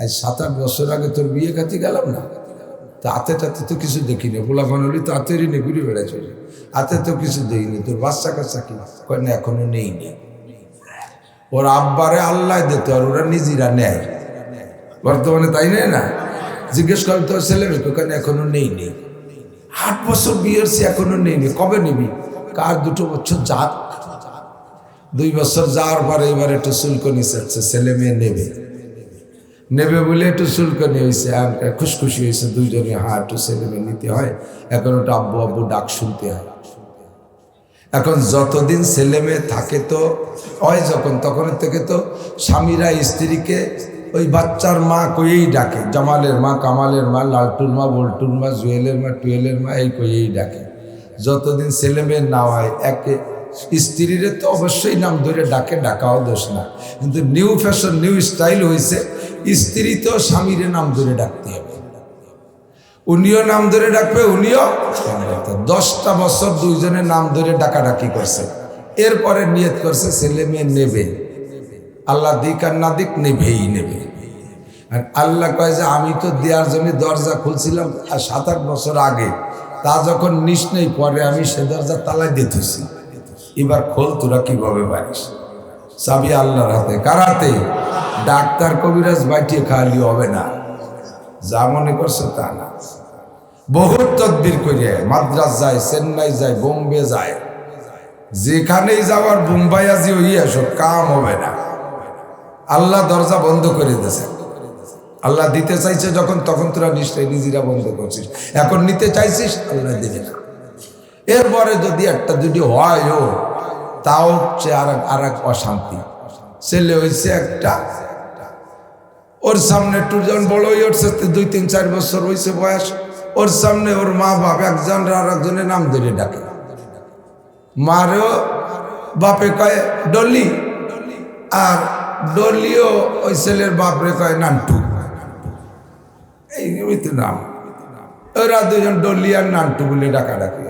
আজ সাত আট বছর আগে তোর বিয়ে খাতে গেলাম না? তা হাতে টাতে তো কিছু দেখিনি। গোলাপান হলি তো হাতেরই নেই, ঘুরে বেড়াইছে হাতে তো কিছু দেখিনি তোর বাচ্চা কাচ্চা কি? কয়, না, এখনও নেই নেই ওর আব্বারে আল্লাহ দিত আর ওরা নিজেরা নেয়। বর্তমানে তাই নেয় না? জিজ্ঞেস করেন তোর ছেলে মেয়ে? ওখানে এখনও নেই নেই আট বছর বিয়ের সে এখনও নেই নেই কবে নিবি? কার দুটো বছর যাক। দুই বছর যাওয়ার পরে এবার একটু শুল্ক চাচ্ছে ছেলে মেয়ে নেবে। নেবে বলে একটু শুল্কনি হয়েছে আর খুশখুশি হয়েছে দুইজনে হ্যাঁ একটু ছেলে মেয়ে নিতে হয়। এখন ওটা আব্বু আব্বু ডাক শুনতে হয়। এখন যতদিন ছেলে থাকে তো, হয় যখন, তখন থেকে তো স্বামীরা স্ত্রীকে ওই বাচ্চার মা কইয়েই ডাকে। জামালের মা, কামালের মা, লালটুর মা, বল্টুর মা, জুয়েলের মা, টুয়েলের মা, এই কইয়েই ডাকে। যতদিন ছেলে না হয়, একে স্ত্রীর তো অবশ্যই নাম ধরে ডাকে, ডাকাও দোষ না। কিন্তু নিউ ফ্যাশন নিউ স্টাইল হয়েছে স্ত্রী তো স্বামীর নাম ধরে ডাকতে হবে। উনিও নাম ধরে ডাকবে, উনিও দশটা বছর দুইজনের নাম ধরে ডাকাডাকি করছে। এরপরে নিয়ত করছে, ছেলে মেয়ে নেবে। আল্লাহ দিক আর না দিক নেবেই নেবে। আর আল্লাহ কয় যে, আমি তো দেওয়ার জন্য দরজা খুলছিলাম আর সাত আট বছর আগে। তা যখন নিস নেই, পরে আমি সে দরজা তালায় দিতেছি এবার খোল, তোরা কীভাবে পারিস? চাবি আল্লাহর হাতে। কারাতে ডাক্তার কবিরাজ বাইটিয়ে খাওয়ালি হবে না। যা মনে করছ তা না। বহুত তদ্বির করিয়া মাদ্রাস যায়, চেন্নাই যায়, বোম্বে যায়। যেখানেই যাওয়ার বোম্বাই আজি আসো কাম হবে না। আল্লাহ দরজা বন্ধ করে দিয়েছে। আল্লাহ দিতে চাইছে যখন, তখন তোরা নিশ্চয়ই নিজেরা বন্ধ করছিস। এখন নিতে চাইছিস, আল্লাহ দেবে না। এরপরে যদি একটা যদি হয় ও, তাও আর আর এক অশান্তি। ছেলে হয়েছে একটা ওর সামনে বড় হয়ে উঠছে দুই, তিন, চার বছর হয়েছে বয়স, ওর সামনে ওর মা বাপ একজন আর একজনের নাম ধরে ডাকে। মারেও বাপে কয়, ডলি। আর ডলিও ওই ছেলের বাপরে কয়, নান্টু। এই তো নাম। ওরা দুজন ডলি আর নান্টু বলে ডাকা ডাকি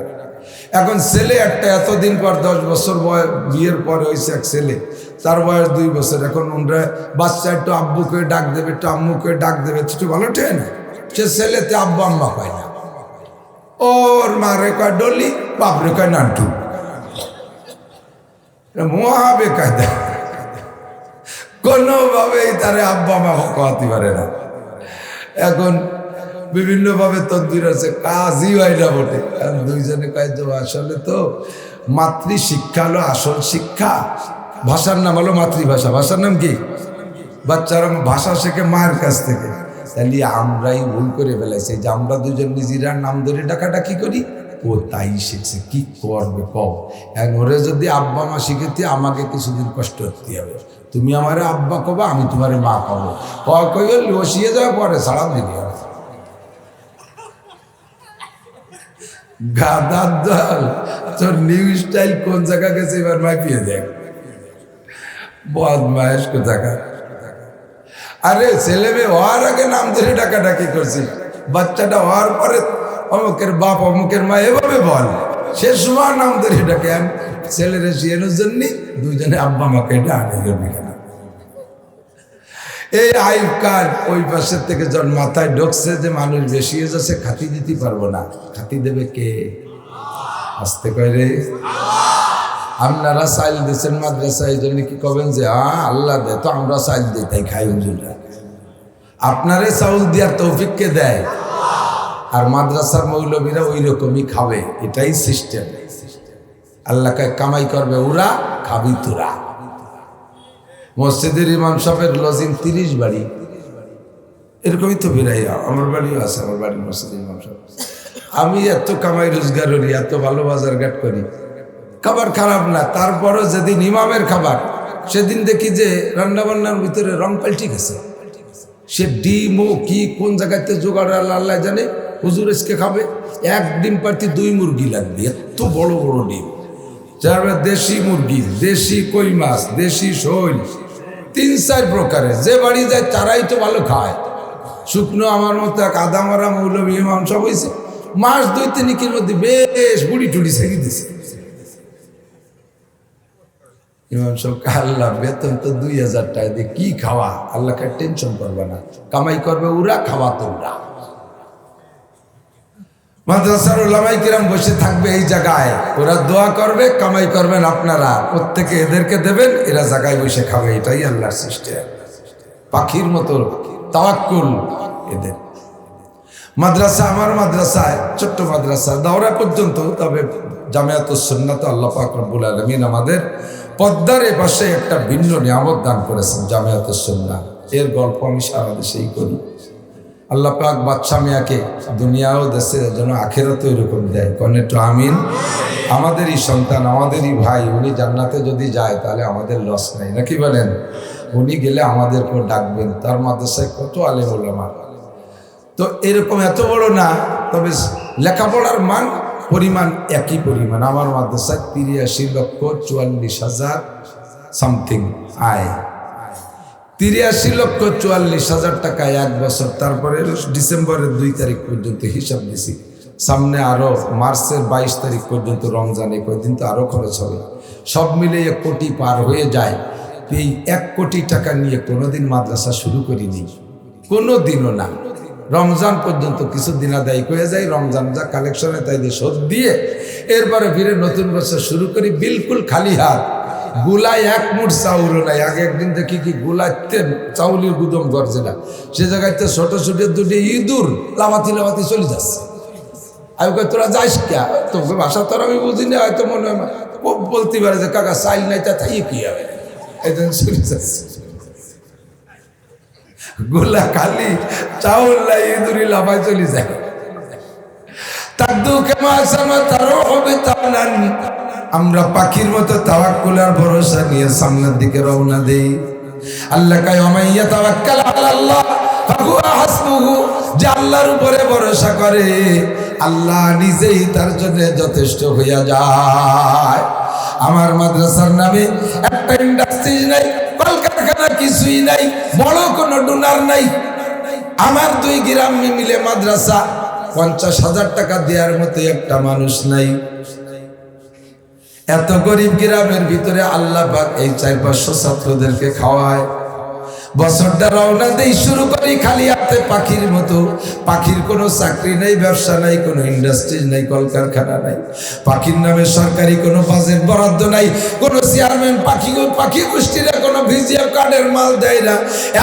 এখন ছেলে একটা এতদিন পর দশ বছর বয়স বিয়ের পরে হয়েছে এক ছেলে। তার বয়স দুই বছর। এখন ওনরা বাচ্চা একটু আব্বুকে ডাক দেবে, একটু আম্মুকে ডাক দেবে। একটু ভালো ঠেন? সে ছেলেতে আব্বু আম্মা পায় না। ওর মারে কয়, ডলি, বাপরে কয়, নান্টু। মহাবে কায়দা কোনোভাবেই তারে আব্বা মা কহাতে পারে না। এখন বিভিন্নভাবে তদ্বির আছে, কাজই হয় না বটে। দুইজনে কয়, আসলে তো মাতৃ শিক্ষা হলো আসল শিক্ষা। ভাষার নাম হলো মাতৃভাষা। ভাষার নাম কি? বাচ্চারা ভাষা শেখে মায়ের কাছ থেকে। তাহলে আমরাই ভুল করে ফেলাইছি যে আমরা দুজন নিজেরা নাম ধরে ডাকাডাকি করি। ও তাই শিখছে। কি করবে কও? এখন ওরে যদি আব্বা মা শিখেতে আমাকে কিছুদিন কষ্ট করতে হবে। তুমি আমার আব্বা কবা, আমি তোমার মা কব। কই লসিয়ে যাওয়ার পরে সারা দিবি গাদার দল, তোর নিউ স্টাইল কোন জায়গা গেছে এবার মাইপিয়ে দেখ। বদমায়েশ কোথাকার। আরে ছেলে মেয়ে হওয়ার আগে নাম ধরে ডাকাডাকি করছি বাচ্চাটা হওয়ার পরে অমুকের বাপ অমুকের মা এভাবে বল। সে সময় নাম ধরে ডাকে ছেলেরা শিয়ানোর জন্য দুজনে আব্বা মাকে করবি কেন? এই আইব কার ওই পাশের থেকে যখন মাথায় ঢুকছে যে মানুষ বেশি হয়ে যাচ্ছে, খাতি দিতে পারব না। খাতি দেবে কে? আসতে করে আপনারা চাইল দিচ্ছেন মাদ্রাসা এই জন্য কি কবেন যে হ্যাঁ আল্লাহ দে, তো আমরা চাইল দিই, তাই খাই হুজুররা আপনারে চাউল দেওয়ার তৌফিককে দেয়। আর মাদ্রাসার মৌলবীরা ওই রকমই খাবে, এটাই সিস্টেম। আল্লাহকে কামাই করবে ওরা, খাবি তোরা। মসজিদের ইমাম সাহেবের লজিং তিরিশ বাড়ি। এরকমই তো বেরাইয়া আমার বাড়িও আছে, আমার বাড়ির মসজিদের ইমাম সাহেব। আমি এত কামাই রোজগার করি, এত ভালো বাজার ঘাট করি। খাবার খারাপ না, তারপরও যেদিন ইমামের খাবার, সেদিন দেখি যে রান্নাবান্নার ভিতরে রং পাল্টি গেছে। সে ডিম ও কি, কোন জায়গাতে জোগাড় আল্লাহ জানে, হুজুর এসকে খাবে। এক ডিম পাতি দুই মুরগি লাগবে, এত বড় বড় ডিম। যার দেশি মুরগি, দেশি কই মাছ, দেশি শৈল, তিন, চার প্রকারের, যে বাড়ি যায় তারাই তো ভালো খায়। শুকনো আমার মতো এক আদা মারা মৌলভী সব হয়েছে মাস দুই তিনিকের মধ্যে বেশ বুড়ি টুড়ি ছেড়ে দিছে। ইমাম সাহেব আল্লাহ, বেতন তো দুই হাজার টাকা দিয়ে কি খাওয়া? আল্লাহকে টেনশন করবে না। কামাই করবে ওরা, খাওয়া তোমরা। মাদ্রাসার ওলামাই কিরাম বসে থাকবে এই জায়গায়। ওরা দোয়া করবে, কামাই করবেন আপনারা। প্রত্যেকে এদেরকে দেবেন, এরা জায়গায় বসে খাবে। এটাই আল্লাহর সৃষ্টি পাখির মতো তাওয়াক্কুল এদের। মাদ্রাসা আমার মাদ্রাসায়, ছোট্ট মাদ্রাসা। দাওরা পর্যন্ত, তবে জামিয়াত সুন্নাত আল্লাহ পাক রব্বুল আলমিন আমাদের পদ্মার পাশে একটা ভিন্ন নিয়ামত দান করেছেন জামিয়াত সুন্না এর গল্প আমি সারা দেশেই করি। আল্লাহ পাক বাচ্চা মিয়াকে দুনিয়াও দেশে যেন আখেরাতে এরকম দেয়। কনে তো আমিন। আমাদেরই সন্তান, আমাদেরই ভাই, উনি জান্নাতে যদি যায় তাহলে আমাদের লস নাই। নাকি বলেন? উনি গেলে আমাদের আমাদেরকেও ডাকবেন। তার মাদ্রাসায় কত আলেম ওলামা। তো এরকম এত বড় না, তবে লেখাপড়ার মান পরিমাণ একই পরিমাণ। আমার মাদ্রাসায় তিরিয়াশি লক্ষ চুয়াল্লিশ হাজার সামথিং আয়। তিরিয়াশি লক্ষ চুয়াল্লিশ হাজার টাকা এক বছর। তারপরে ডিসেম্বরের দুই তারিখ পর্যন্ত হিসাব দিছি। সামনে আরও মার্চের বাইশ তারিখ পর্যন্ত রমজানে কয়েকদিন তো আরও খরচ হবে। সব মিলে এক কোটি পার হয়ে যায়। এই এক কোটি টাকা নিয়ে কোনোদিন মাদ্রাসা শুরু করিনি। কোনো দিনও না। রমজান পর্যন্ত কিছু দিন আদায় করে যাই রমজান যা কালেকশনে তাই দিয়ে শোধ দিয়ে এরপরে ফিরে নতুন বছর শুরু করি, বিলকুল খালি হাত। গুলায় এক মুঠ চাউল নাই। আগে একদিন দেখি কি গুলাইতে চাউলের গুদম গরছে না। সে জায়গাতে ছোট ছোট দুটি ইঁদুর লাভাতি লাভাতি চলে যাচ্ছে। আমি কই, তোরা যাইস কে? তোকে ভাষা তোর আমি বুঝি না, হয়তো মনে হয় বলতে পারে যে, কাকা, চাইল নাই তা তাই কি হবে? এই জন্য চলে যাচ্ছে। গোলা খালি চাউল লাই ইঁদুরি লাভাই চলে যায়। আমরা পাখির মতো ভরসা নিয়ে সামনের দিকে রওনা দেই। আল্লাহ অমাইয়া তাওয়াক্কাল আল্লাহ হাসবুহু যে আল্লাহর উপরে ভরসা করে, আল্লাহ নিজেই তার জন্য যথেষ্ট হইয়া যায়। আমার মাদ্রাসার নামে একটা ইন্ডাস্ট্রি নাই কলকারখানা কিছুই নাই, বড় কোনো ডোনার নাই। আমার দুই গ্রাম মিলে মাদ্রাসা, পঞ্চাশ হাজার টাকা দেওয়ার মতো একটা মানুষ নাই। এত গরিব গ্রামের ভিতরে আল্লাহ এই চার পাঁচশো ছাত্রদেরকে খাওয়ায়। বছরটা রওনা দেই শুরু করি খালি হাতে পাখির মতো। পাখির কোনো চাকরি নেই, ব্যবসা নাই, কোনো ইন্ডাস্ট্রি নাই, কলকারখানা নাই। পাখির নামে সরকারি কোনো বাজেট বরাদ্দ নাই। কোনো চেয়ারম্যান পাখি পাখি গোষ্ঠীরা কোনো ভিজিএফ কার্ডের মাল দেয় না।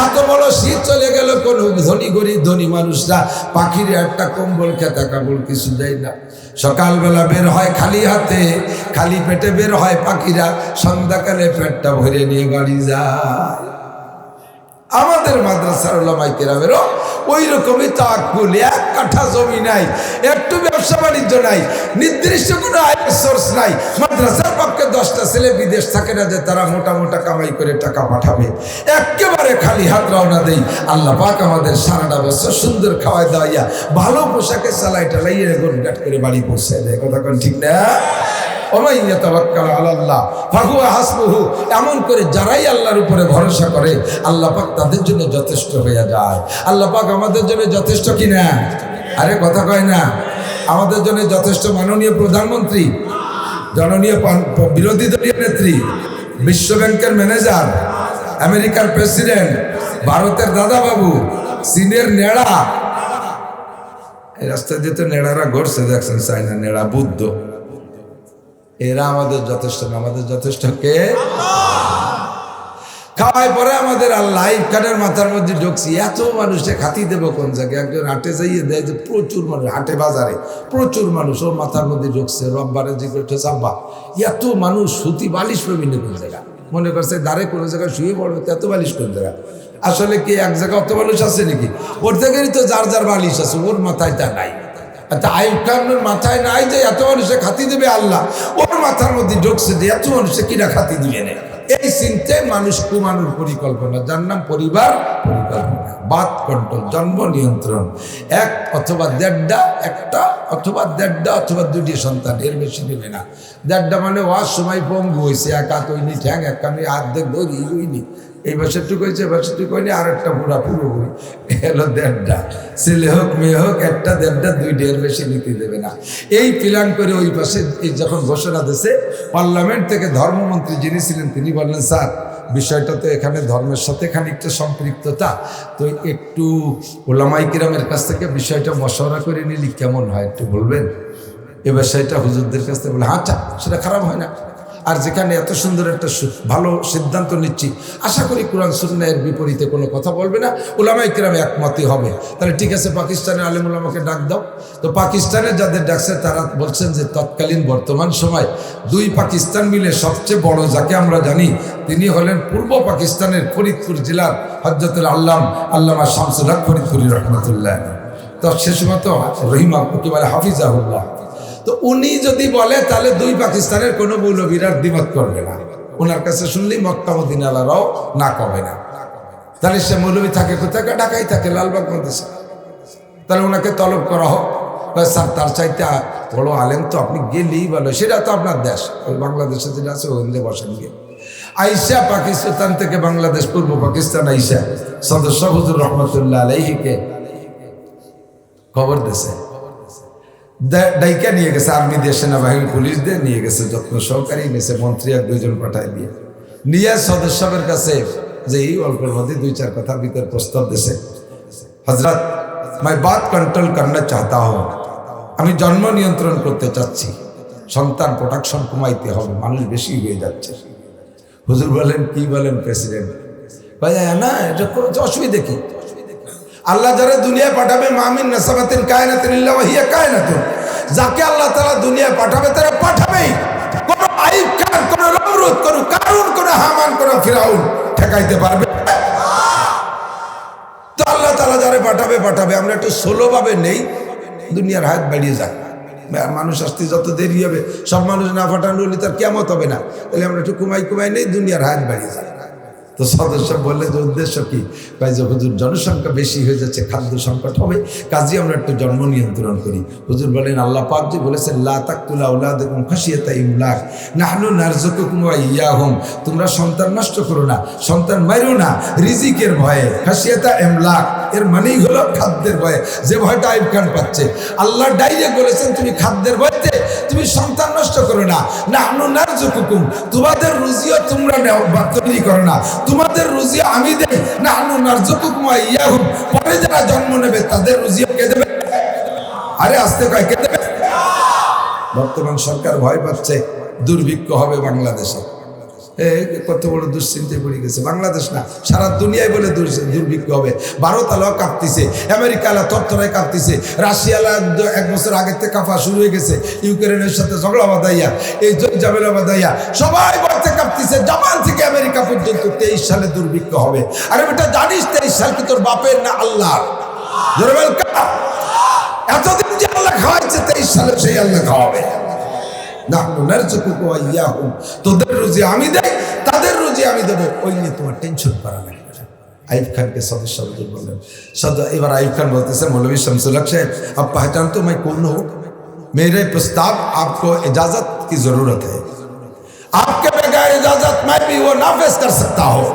এত বড় শীত চলে গেল, কোনো ধনী গরিব ধনী মানুষরা পাখির একটা কম্বল, খেতা কাবল কিছু দেয় না। সকালবেলা বের হয় খালি হাতে, খালি পেটে বের হয় পাখিরা। সন্ধ্যাকালে পেটটা ভরে নিয়ে বাড়ি যায়। আমাদের মাদ্রাসার ওলামাই কেরামেরও ওই রকমই তাকুল এক কাঠা জমি নাই, একটু ব্যবসা বাণিজ্য নাই, নির্দিষ্ট কোনো আয়ের সোর্স নাই। মাদ্রাসার পক্ষে দশটা ছেলে বিদেশ থাকে না যে তারা মোটা মোটা কামাই করে টাকা পাঠাবে। একেবারে খালি হাত রওনা দেই। আল্লাহ পাক আমাদের সারাটা বছর সুন্দর খাওয়াই দাওয়াইয়া ভালো পোশাকে চালাই টালাই এরকম গাট করে বাড়ি পৌঁছায় দেয়। কথা ঠিক না? এমন করে যারাই আল্লাহর উপরে ভরসা করে, আল্লাহ পাক তাদের জন্য যথেষ্ট হয়ে যায়। আল্লাহ পাক আমাদের জন্য যথেষ্ট কিনা? আরে কথা কয় না। আমাদের জন্য যথেষ্ট মাননীয় প্রধানমন্ত্রী, জননীয় বিরোধী দলীয় নেত্রী, বিশ্ব ব্যাংকের ম্যানেজার, আমেরিকার প্রেসিডেন্ট, ভারতের দাদাবাবু চীনের নেড়া। এই রাস্তা দিয়ে তো নেড়ারা ঘটছে দেখছেন চাইনা নেড়া, বুদ্ধ। এরা আমাদের যথেষ্ট না। আমাদের যথেষ্ট কে? খাওয়াই পরে আমাদের আল্লাহ কানের মাথার মধ্যে ঢুকছি। এত মানুষে খাতি দেব কোন জায়গায়? একজন হাটে যাইয়ে দেয় যে প্রচুর মানুষ, হাটে বাজারে প্রচুর মানুষ ওর মাথার মধ্যে ঢুকছে। রববারে যে করছে চাব্বা এত মানুষ সুতি বালিশ পাবি না কোন জায়গা মনে করছে দাঁড়ে কোনো জায়গায় শুয়ে পড়বে এত বালিশ কোন জায়গা আসলে কি এক জায়গায় অত মানুষ আছে নাকি? ওর থেকেই তো যার যার বালিশ আছে, ওর মাথায় তা নাই। তা আইব খানের মাথায় নাই যে এত মানুষে খাতি দেবে আল্লাহ। ওর মাথার মধ্যে ঢুকছে যে এত মানুষে কিনা খাতি দিবে না। এই চিন্তায় মানুষ কুমানুর পরিকল্পনা। যার নাম পরিবার পরিকল্পনা। বাদ কন্ট্রোল, জন্ম নিয়ন্ত্রণ। এক অথবা দেড়টা একটা অথবা দেড়টা অথবা দুটি সন্তান। এর বেশি নেবে না। দেড়টা মানে ওয়ার সময় পঙ্গু হয়েছে একা তৈরি, ঠ্যাং এক কানে অর্ধেক ধরি হইনি এই বছরটুকু হয়েছে বছরটুকু হয়নি আর একটা পুরা পুরোপুরি। এলো দেড়টা। ছেলে হোক, মেয়ে হোক, একটা দেড়টা, দুই ডের বেশি নিতে দেবে না। এই প্ল্যান করে ওই পাশে যখন ঘোষণা দিয়েছে, পার্লামেন্ট থেকে ধর্মমন্ত্রী যিনি ছিলেন, তিনি বললেন, স্যার, বিষয়টা তো এখানে ধর্মের সাথে খানিকটা সম্পৃক্ততা। তো একটু ওলামাই কিরামের কাছ থেকে বিষয়টা মশওয়ারা করে নিলি, কেমন হয় একটু বলবেন? এবার সেটা হুজুরদের কাছ থেকে বলে আচ্ছা সেটা খারাপ হয় না। আর যেখানে এত সুন্দর একটা ভালো সিদ্ধান্ত নিচ্ছি, আশা করি কোরআন সুন্নায়ের বিপরীতে কোনো কথা বলবে না। ওলামাই কিরাম একমতই হবে। তাহলে ঠিক আছে, পাকিস্তানের আলিম ওলামাকে ডাক দাও। তো পাকিস্তানের যাদের ডাকছে, তারা বলছেন যে তৎকালীন বর্তমান সময় দুই পাকিস্তান মিলে সবচেয়ে বড়, যাকে আমরা জানি, তিনি হলেন পূর্ব পাকিস্তানের ফরিদপুর জেলার হজরতুল আল্লাম, আল্লামা শামসুল হক ফরিদপুরি রহমতুল্লাহ তো সে সময় তো রহিমা কি বলে হাফিজাহুল্লাহ। তো উনি যদি বলে, তাহলে দুই পাকিস্তানের কোনো মৌলবীরা দ্বিমত করবে না। ওনার কাছে শুনলেই মক্কা মদিনালারাও না কবে না। তাহলে সে মৌলবী থাকে কোথায়? ঢাকাই থাকে, লালবাগ মধ্যে তাহলে ওনাকে তলব করা হোক। স্যার, তার চাইতে বড় আলেম তো আপনি গেলেই ভালো। সেটা তো আপনার দেশ। ওই বাংলাদেশে যেটা আছে ওখানে বসেন গিয়ে। আইসা পাকিস্তান থেকে বাংলাদেশ, পূর্ব পাকিস্তান আইসা সদস্য হুজুর রহমতুল্লাহ আলাইহিকে খবর দিছে দা- ডাইকা নিয়ে গেছে আর্মি দিয়ে, সেনাবাহিনী, পুলিশ দিয়ে নিয়ে গেছে, যত্ন সহকারী নিয়েছে মন্ত্রী আর দুইজন পাঠায় দিয়ে। নিয়ে সদস্যের কাছে যে এই অল্পের মধ্যে দুই চার কথা ভিতর প্রস্তাব দিছে হজরত মাই বাত কন্ট্রোল করনা চাহতা হো আমি জন্ম নিয়ন্ত্রণ করতে চাচ্ছি। সন্তান প্রোডাকশন কমাইতে হবে, মানুষ বেশি হয়ে যাচ্ছে। হুজুর বলেন, কি বলেন প্রেসিডেন্ট? ভাই, না, এটা কোনো অসুবিধা কি? আল্লাহ যারা দুনিয়ায় পাঠাবে, মামিন নাসাবাতিন কায়নাতিন ইল্লা ওয়াহিয়া কায়নাতুন। যাকে আল্লাহ তাআলা দুনিয়ায় পাঠাবে, তারা পাঠাবেই। কোন আইব খান কোন নমরুদ কোন কারুন, কোন হামান, কোন ফিরাউন ঠেকাইতে পারবে। তো আল্লাহ তাআলা যারা পাঠাবে পাঠাবে। আমরা একটু সোলোভাবে নেই, দুনিয়ার হাত বাড়িয়ে যায় মানুষ আসতে যত দেরি হবে, সব মানুষ না পাঠানো হলে তার কেমত হবে না। তাহলে আমরা একটু কুমাই কুমাই নেই, দুনিয়ার হাত বাড়িয়ে যায় তো সদস্য বললেন যে উদ্দেশ্য কি? ভাই যে হুজুর জনসংখ্যা বেশি হয়ে যাচ্ছে, খাদ্য সংকট হবে কাজে আমরা একটু জন্ম নিয়ন্ত্রণ করি। হুজুর বলেন, আল্লাহ পাক যে বলেছেন, লা তাকুলা দেখুন খাসিয়াতা ইমলাক, নাহনু নারযুকুকুম ইয়া হোম তোমরা সন্তান নষ্ট করো না, সন্তান মারো না, রিজিকের ভয়ে খাসিয়াতা ইমলাক। এর মানেই হলো খাদ্যের ভয়ে। যে ভয়টা আইব খান পাচ্ছে। আল্লাহ ডাইরেক্ট বলেছেন, তুমি খাদ্যের ভয়তে তুমি সন্তান নষ্ট করো না। নাহনু নারযুকুকুম তোমাদের রুজিও তোমরা তৈরি করো না। তোমাদের রুজি আমি দেই নাহনু নারযুকুকুম ওয়া ইয়াহুম। পরে যারা জন্ম নেবে, তাদের রুজিও কে দেবে? আরে, আস্তে কয়, কে দেবে? বর্তমান সরকার ভয় পাচ্ছে। দুর্ভিক্ষ হবে বাংলাদেশে। কত বড় দুশ্চিন্তায় পড়ে গেছে। বাংলাদেশ না, সারা দুনিয়ায় বলে দুর্ভিক্ষ হবে। ভারত আলাও কাঁপতিছে, আমেরিকা আলা তত্তরায় কাঁপতিছে, রাশিয়া আলা এক বছর আগের থেকে কাঁপা শুরু হয়ে গেছে, ইউক্রেনের সাথে ঝগড়া বাঁধাইয়া, এই ঝামেলা বাঁধাইয়া, সবাই বলতে কাঁপতেছে, জাপান থেকে আমেরিকা পর্যন্ত তেইশ সালে দুর্ভিক্ষ হবে। আরে বেটা, জানিস তেইশ সাল কি তোর বাপের না আল্লাহ। এতদিন যে আল্লাহ খাওয়াইছে, তেইশ সালে সেই আল্লাহ খাওয়াবে। তোদের রুজি আমি দেই তাদের রুজি আমি দেবো ওই নিয়ে তোমার টেনশন করা লাগবে না। আইব খানকে সদস্য হুজুর বললেন সদ এবার আইব খান বলতেছে मौलवी शमसुल हक साहब आप पहचान तो मैं कौन हूँ मेरे प्रस्ताव आपको इजाजत की जरूरत है आपके बगैर इजाजत मैं भी वो नाफेज कर सकता हूँ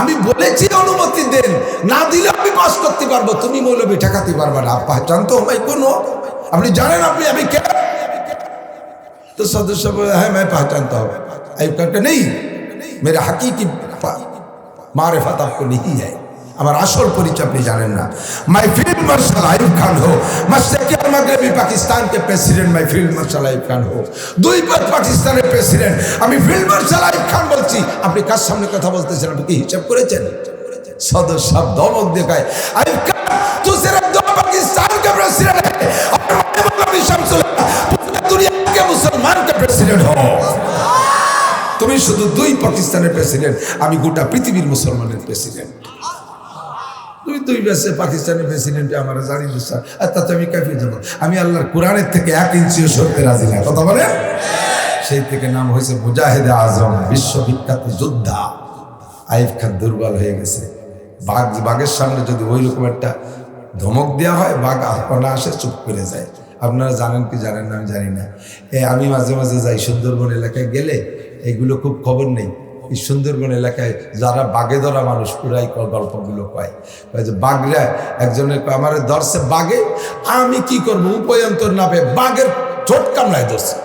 আমি বলেছি অনুমতি দেন না দিলে আমি পাস করতে পারবো তুমি মৌলবী ঠেকাতে পারবে না आप पहचान तो मैं कौन हूँ আপনি জানেন আপনি আমি কে तो सदस्य बोला है मैं पहचानता हूँ अयुब खान का नहीं मेरा हकीकी मारिफत आपको नहीं है আমার আসল পরিচয় আপনি জানেন না মাই ফিল্ড মার্শাল আইব খান হো মশরকি আর মাগরিবি পাকিস্তান के প্রেসিডেন্ট মাই ফিল্ড মার্শাল আইব খান হো দুই বার পাকিস্তানের প্রেসিডেন্ট আমি ফিল্ড মার্শাল আইব খান বলছি আপনি কার সামনে কথা বলতেছেন আপনি কি হিসাব করেছেন সদস্য সাহেব ধমক দেখায় আইব খান প্রেসিডেন্ট হও। তুমি শুধু দুই পাকিস্তানের প্রেসিডেন্ট, আমি গোটা পৃথিবীর মুসলমানের প্রেসিডেন্ট। তুই দুই বেসে পাকিস্তানের প্রেসিডেন্ট, আমার জানি দুসা আর তাতে আমি কাঁপিয়ে যাব আমি আল্লাহর কোরআনের থেকে এক ইঞ্চিও সরতে রাজি না। কথা বলে সেই থেকে নাম হয়েছে মুজাহিদ আজম, বিশ্ববিখ্যাত যোদ্ধা। আইফ খান দুর্বল হয়ে গেছে। বাঘ বাঘের সামনে যদি ওই রকম একটা ধমক দেওয়া হয়, বাঘ না আসে চুপ করে যায়। আপনারা জানেন কি জানেন না, আমি জানি না। এ, আমি মাঝে মাঝে যাই সুন্দরবন এলাকায় গেলে এগুলো খুব খবর নেই। এই সুন্দরবন এলাকায় যারা বাঘে ধরা মানুষ পুরাই গল্পগুলো কয়। যে বাঘরা একজনের আমার ধরছে বাঘে আমি কি করব? উপয়ন্তর না পেয়ে বাঘের ঠোঁট কামড়ায় ধরছে।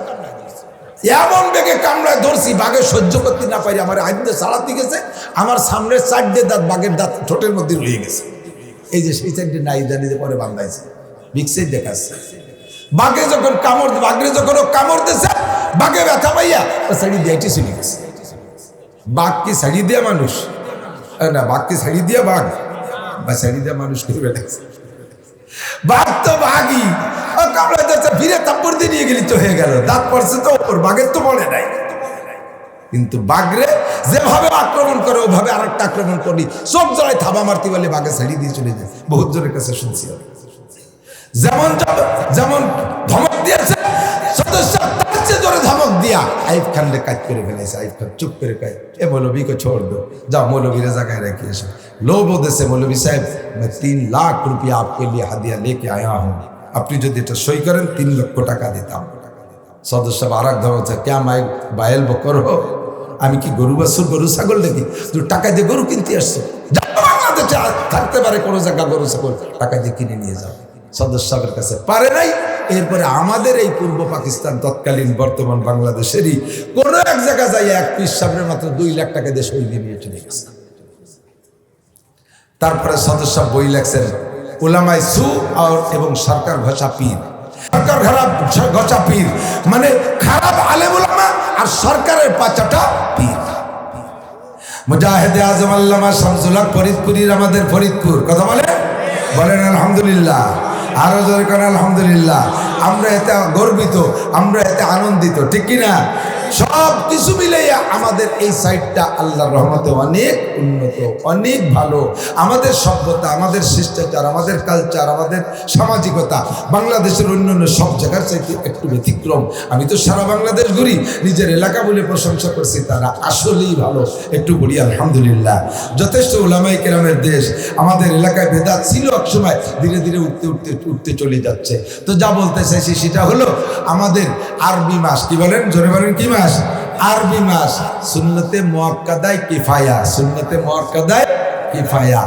এমন বেগে কামড়ায় ধরছি বাঘের সহ্য করতে না পারি, আমার আইনতে সাড়াতে গেছে, আমার সামনের চারটে দাঁত বাঘের দাঁত ঠোঁটের মধ্যে রয়ে গেছে। এই যে সেই চারটে নাই জানি যে পরে বান্ধাইছে। মিক্সে দেখাচ্ছে। বাঘে যখন কামড় বাঘরে যখন কামড় দিছে, বাঘে ব্যথা পাইয়া শাড়ি দিয়েটি চলে গেছে। বাঘ কি শাড়ি দিয়া মানুষ? না, বাঘ কি শাড়ি দিয়া বাঘ? বা শাড়ি দিয়া মানুষ করে বেড়াচ্ছে বাঘ তো বাঘই। কামড়া যাচ্ছে ফিরে তাপ্পর দিয়ে নিয়ে গেলি তো হয়ে গেল। দাঁত পড়ছে তো ওর বাঘের তো মনে নাই। কিন্তু বাঘরে যেভাবে আক্রমণ করে, ওভাবে আরেকটা আক্রমণ করি সব জয় থাবা মারতে বলে বাঘে ছাড়ি দিয়ে চলে যায়। বহুত জনের কাছে শুনছি। যেমন যেমন ধমক দিয়েছে, সদস্য তার চেয়ে জোরে ধমক দিয়া আইফ খানরে কাজ করে ফেলেছে আইফ খান চুপ করে কাজ এ মৌলবীকে ছোড় দো যা মৌলবীরা জায়গায় রেখে এসে। লোভ দেশে মৌলবী সাহেব তিন লাখ রুপিয়া আপকে লিয়ে হাদিয়া লেকে আয়া হুম। আপনি যদি এটা সই করেন, তিন লক্ষ টাকা দিতাম। সদস্য আর এক ধমক ক্যা মাই বায়েল বকর আমি কি গরু বাসুর গরু ছাগল নাকি? তুই টাকা দিয়ে গরু কিনতে আসছো? থাকতে পারে কোনো জায়গা গরু, ছাগল। টাকা দিয়ে কিনে নিয়ে যাও। সদস্য সাহেবের কাছে পারে নাই। এরপরে আমাদের এই পূর্ব পাকিস্তান তৎকালীন বর্তমান বাংলাদেশেরই কোনো এক জায়গা যাই এক পিস সাহেবের মাত্র দুই লাখ টাকা দিয়ে সই চলে গেছে। তারপরে সদস্য বই লেখছেন ওলামাই সু আর এবং সরকার ঘষা পীর। সরকার খারাপ ঘষা পীর। মানে খারাপ আলেম ওলামা আর সরকারের পাচাটা পীর। মুজাহিদে আজম আল্লামা শামসুল্লাহ ফরিদপুরীর আমাদের ফরিদপুর। কথা বলে? বলেন, আলহামদুলিল্লাহ। আরও জোরে করেন আলহামদুলিল্লাহ। আমরা এতে গর্বিত আমরা এতে আনন্দিত ঠিক কিনা? সব কিছু মিলে আমাদের এই সাইডটা আল্লাহর রহমতে অনেক উন্নত, অনেক ভালো। আমাদের সভ্যতা, আমাদের শিষ্টাচার, আমাদের কালচার আমাদের সামাজিকতা বাংলাদেশের অন্যান্য সব জায়গার চাইতে একটু ব্যতিক্রম। আমি তো সারা বাংলাদেশ ঘুরি, নিজের এলাকা বলে প্রশংসা করছি, তারা আসলেই ভালো। একটু বলি আলহামদুলিল্লাহ। যথেষ্ট ওলামাই কেরামের দেশ, আমাদের এলাকায় ভেদা ছিল এক সময়, ধীরে ধীরে উঠতে উঠতে উঠতে চলে যাচ্ছে। তো যা বলতে চাইছি সেটা হলো, আমাদের আরবি মাস, কি বলেন? জোরে বলেন, কি মাস আরবি মাস সুন্নতে মোয়াক্কাদায় কিফায়া সুন্নতে মোয়াক্কাদায় কিফায়া।